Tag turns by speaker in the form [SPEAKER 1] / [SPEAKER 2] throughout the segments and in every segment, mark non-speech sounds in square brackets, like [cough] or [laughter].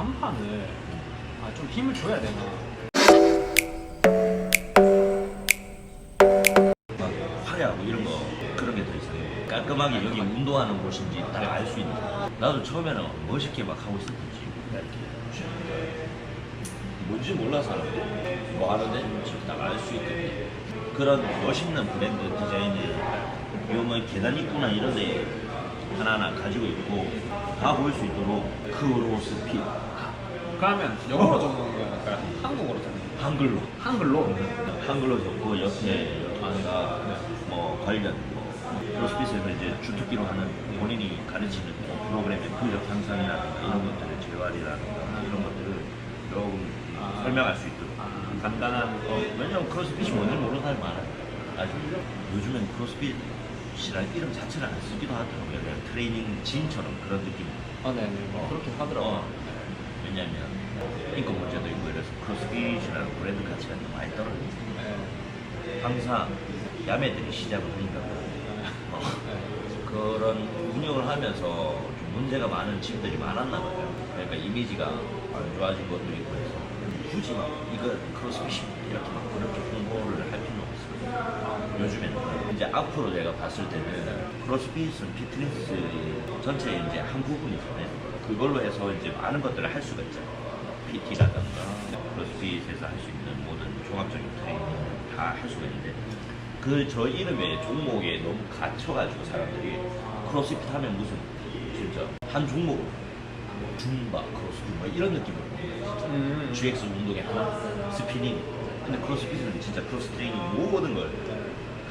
[SPEAKER 1] 간판을 아, 좀 힘을 줘야 되나?
[SPEAKER 2] 막 화려하고 이런 거 그런 게더 이상해. 깔끔하게 여기 운동하는 곳인지 딱 알 수 있는. 나도 처음에는 멋있게 막 하고 있었지. 뭔지 몰라 사람들. 뭐 하는데 딱 알 수 있거든. 그런 멋있는 브랜드 디자인을 요뭐 계단 입구나 이런 데 하나하나 가지고 있고 다 보일 수 있도록 크로스핏
[SPEAKER 1] 그러면 영어로 적는 거야? 약간 한국어로 적는 거야?
[SPEAKER 2] 한글로
[SPEAKER 1] 한글로?
[SPEAKER 2] 한글로 적고 옆에 아까 뭐 관련 뭐 크로스핏에서 이제 주특기로 하는 본인이 가르치는 뭐 프로그램의 근력 향상이라든가 이런 것들을 재활이라든가 이런 것들을 조금
[SPEAKER 1] 아.
[SPEAKER 2] 설명할 수 있도록
[SPEAKER 1] 아, 간단한
[SPEAKER 2] 어, 왜냐면 크로스핏이 뭔지 모르는 사람이 많아요 아직 요즘엔 크로스핏이라는 이름 자체를 안 쓰기도 하더라고요 그냥 트레이닝 짐처럼 그런 느낌
[SPEAKER 1] 아, 네네. 뭐 그렇게 하더라고요.
[SPEAKER 2] 어, 왜냐면 인권 문제도 있고 이래서 크로스핏이라는 브랜드 가치가 좀 많이 떨어져요
[SPEAKER 1] 네.
[SPEAKER 2] 항상 야매들이 시작을 하니까 어,
[SPEAKER 1] 네.
[SPEAKER 2] 그런 운영을 하면서 좀 문제가 많은 집들이 많았나 봐요. 그러니까 이미지가 안 좋아진 것도 있고 해서 굳이 막 이거 크로스핏이 이렇게 막 그렇게 홍보를 할 필요는 없어요. 요즘에는 이제 앞으로 제가 봤을 때는 크로스핏은 피트니스 전체의 이제 한 부분이잖아요. 그걸로 해서 이제 많은 것들을 할 수가 있잖아요. PT라든가 크로스핏에서 할 수 있는 모든 종합적인 트레이닝 다 할 수가 있는데 그 저 이름의 종목에 너무 갇혀가지고 사람들이 크로스핏 하면 무슨 진짜 한 종목으로 줌바 크로스핏 뭐 이런 느낌으로 진짜.
[SPEAKER 1] 음.
[SPEAKER 2] GX 운동의 하나 스피닝 근데 크로스핏은 진짜 크로스 트레이닝 모든 걸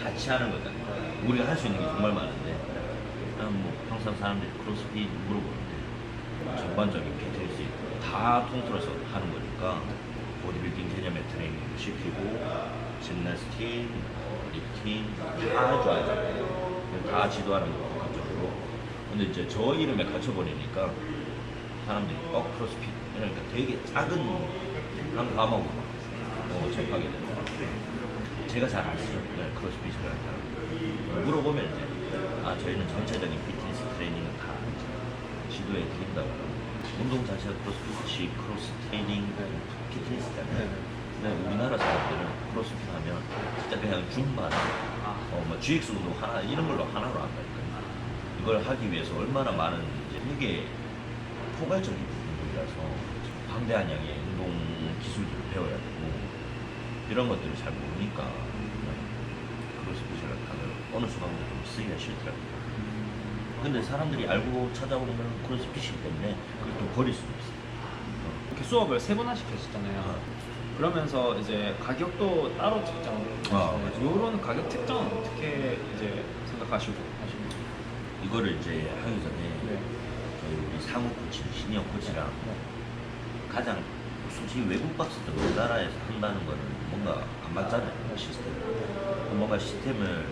[SPEAKER 2] 같이 하는 거잖아요 우리가 할 수 있는 게 정말 많은데 난뭐 항상 사람들이 크로스핏 물어보는데 전반적인 피트니스 다 통틀어서 하는 거니까 보디빌딩 개념의 트레이닝도 시키고 짐나스틱, 리프팅 다 좋아요. 다 지도하는 거 복합적으로. 근데 이제 저 이름에 갇혀버리니까 사람들이 어 크로스핏 그러니까 되게 작은 한 과목으로 어, 접하게 되는 것 같아요. 제가 잘 알죠. 네, 크로스핏이라는 물어보면 이제 아 저희는 전체적인 피트니스 트레이닝을 다 이제 지도해 드린다고 운동 자체가 크로스핏이 크로스 트레이닝 피트니스잖아요 근데 우리나라 사람들은 크로스핏 하면 진짜 그냥 줌바나 어, 뭐 GX 운동 하나 이런 걸로 하나로 한다니까요 이걸 하기 위해서 얼마나 많은 이제 되게 포괄적인 부분이라서 방대한 양의 운동 기술들을 배워야 되고 이런 것들을 잘 모르니까 크로스핏이라는 단어를 어느 순간부터 좀 쓰기가 싫더라고요. 근데 사람들이 알고 찾아오는 건 크로스핏이기 때문에 그걸 좀 버릴 수도 있어요.
[SPEAKER 1] 이렇게 수업을 세 번 하씩 하셨잖아요. 그러면서 이제 가격도 따로 책정을
[SPEAKER 2] 아,
[SPEAKER 1] 하시잖아요. 이런 가격 책정은 어떻게 이제 생각하시고 하시는 거예요?
[SPEAKER 2] 이거를 이제 하기 전에
[SPEAKER 1] 네.
[SPEAKER 2] 저희 우리 상우 코치, 시니어 코치랑 가장 솔직히 외국 박스들 우리나라에서 한다는 거는 뭔가 안 맞잖아요 시스템. 뭔가 시스템을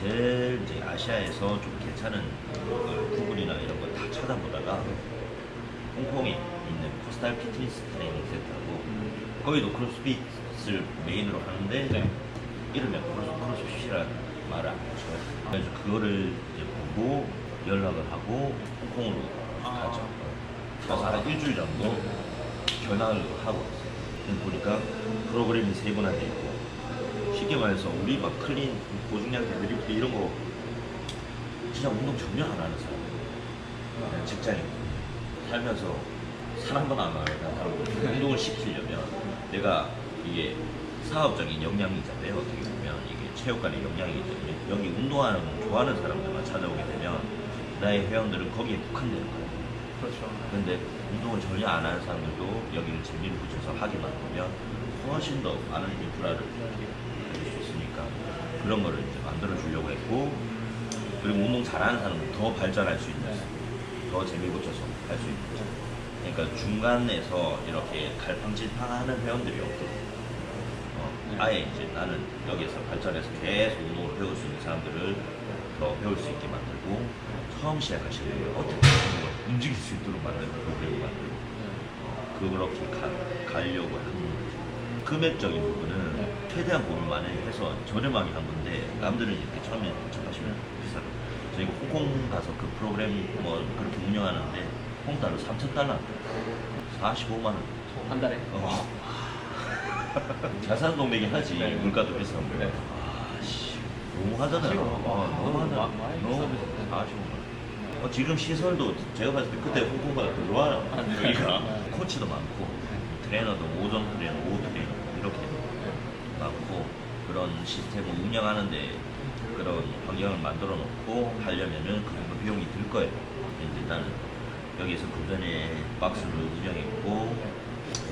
[SPEAKER 2] 제일 이제 아시아에서 좀 괜찮은 그 구글이나 이런 걸 다 찾아보다가 홍콩에 있는 코스탈 피트니스 트레이닝 센터고 거기도 크로스핏을 메인으로 하는데
[SPEAKER 1] 네.
[SPEAKER 2] 이름에 크로스, 크로스핏이라는 말을 안 붙여요. 그래서 그거를 이제 보고 연락을 하고 홍콩으로
[SPEAKER 1] 아.
[SPEAKER 2] 가죠. 그래서 한 일주일 정도 견학을 하고. 그럼 보니까 프로그램이 세 분한테 있고 쉽게 말해서 우리 막 클린 고중량 데드리프트 이런 거 진짜 운동 전혀 안 하는 사람. 그냥 직장인. 살면서 번안 하는 사람들 운동을 시키려면 내가 이게 사업적인 역량이잖아요. 어떻게 보면 이게 체육관의 역량이기 때문에 여기 운동하는 거 좋아하는 사람들만 찾아오게 되면 나의 회원들은 거기에 국한되는 거예요.
[SPEAKER 1] 그렇죠.
[SPEAKER 2] 근데 운동을 전혀 안 하는 사람들도 여기를 재미를 붙여서 하게만 하면 훨씬 더 많은 인프라를 그런 거를 이제 만들어 주려고 했고 그리고 운동 잘하는 사람은 더 발전할 수 있는 더 재미 붙여서 할 수 있는 그러니까 중간에서 이렇게 갈팡질팡 하는 회원들이 없고 어,
[SPEAKER 1] 네.
[SPEAKER 2] 아예 이제 나는 여기에서 발전해서 계속 운동을 배울 수 있는 사람들을 더 배울 수 있게 만들고 처음 시작하시는 분 어떻게 운동을 움직일 수 있도록 만드는 프로그램을 만들고 어, 그렇게 가, 가려고 하는 거죠. 금액적인 부분은
[SPEAKER 1] 네.
[SPEAKER 2] 최대한 고민 많이 해서 저렴하게 한 건데 남들은 이렇게 처음에 접하시면 비싸요. 저희가 홍콩 가서 그 프로그램 뭐 그렇게 운영하는데 홍 달러 3천 달러 45만 원.
[SPEAKER 1] 한 달에.
[SPEAKER 2] 어. 잘 사는 동네긴 하지.
[SPEAKER 1] 네.
[SPEAKER 2] 물가도 비싼 거.
[SPEAKER 1] 네.
[SPEAKER 2] 아씨, 너무 하잖아요.
[SPEAKER 1] 사실은
[SPEAKER 2] 어,
[SPEAKER 1] 와,
[SPEAKER 2] 너무. 45만 원. 어, 지금 시설도 제가 봤을 때 그때 홍콩보다 더 좋아요.
[SPEAKER 1] 아, 네.
[SPEAKER 2] 여기가
[SPEAKER 1] 네.
[SPEAKER 2] 코치도 많고 트레이너도 오전 트레이너, 오후 트레이너 이렇게 많고 그런 시스템을 운영하는데 그런 환경을 만들어 놓고 하려면은 그 정도 비용이 들 거예요. 일단은 여기에서 그 전에 박스를 운영했고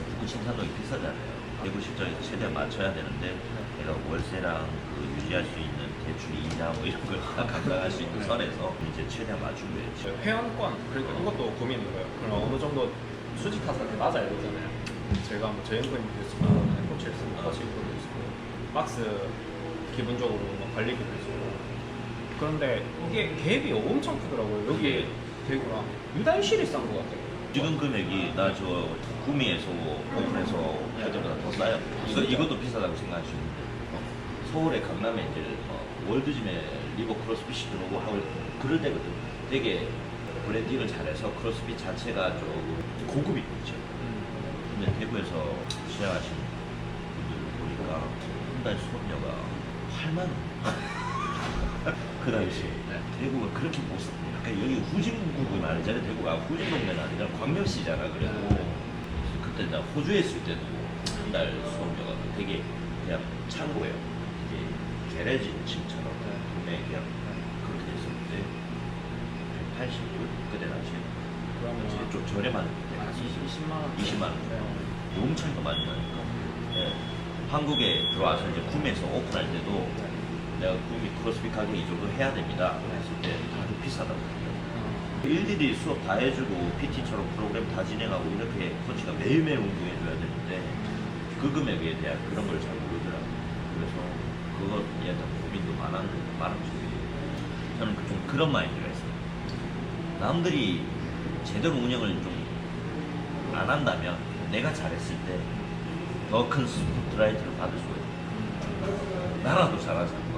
[SPEAKER 2] 북구 신사동이 비싸잖아요. 대구 실정에서 최대한 맞춰야 되는데 내가 월세랑 그 유지할 수 있는 대출 이자 뭐 이런 걸 다 [laughs] 감당할 수 있는 선에서 이제 최대한 맞춘 거예요.
[SPEAKER 1] 회원권 그러니까 이것도 고민인 거예요. 그럼 어느 정도 수직 타산이 맞아야 되잖아요. 제가 뭐 됐으면 코치를 쓰고 코치도 있고 박스 기본적으로 뭐 관리비도 있고 그런데 이게 갭이 엄청 크더라고요. 여기 대구랑 유달실이 싼 것 같아요.
[SPEAKER 2] 지금 금액이 나 저 구미에서 오픈해서 할 때보다 더 싸요. 이거, 이것도 비싸다고 있는데 어, 서울에 강남에 이제 어, 월드짐에 리버 크로스핏이 들어오고 하고 그럴 때거든. 되게 브랜딩을 잘해서 크로스핏 자체가 조금 고급이 있죠. 근데 대구에서 한 달 수업료가 8만 원. [laughs] 그 당시 대구가 그렇게 못 써. 약간 여기 후진국은 아니잖아요. 대구가 후진 동네는 아니잖아. 광명시잖아. 그래도 그래서 그때 나 호주에 있을 때도 한 달 수업료가 되게 그냥 창고예요. 이게 게레지 집처럼 동네 그냥 그렇게 됐었는데 180불 그때 당시에
[SPEAKER 1] 그러면
[SPEAKER 2] 좀 저렴한
[SPEAKER 1] 한 20, 20만 원.
[SPEAKER 2] 20만 원.
[SPEAKER 1] 네.
[SPEAKER 2] 너무 차이가 많이 나니까. 예. 한국에 들어와서 이제 구매해서 오픈할 때도 내가 구미 크로스핏 가격 이 정도 해야 됩니다. 했을 때 다들 비싸다고.
[SPEAKER 1] 어.
[SPEAKER 2] 일일이 수업 다 해주고 PT처럼 프로그램 다 진행하고 이렇게 코치가 매일매일 운동해줘야 되는데 그 금액에 대한 그런 걸 잘 모르더라고요. 그래서 그거에 대한 고민도 많았, 많았죠. 저는 그- 좀 그런 마인드가 있어요. 남들이 제대로 운영을 좀 안 한다면 내가 잘했을 때 더큰 스포트라이트를 받을 수가 있어요. 나라도 잘하잖아.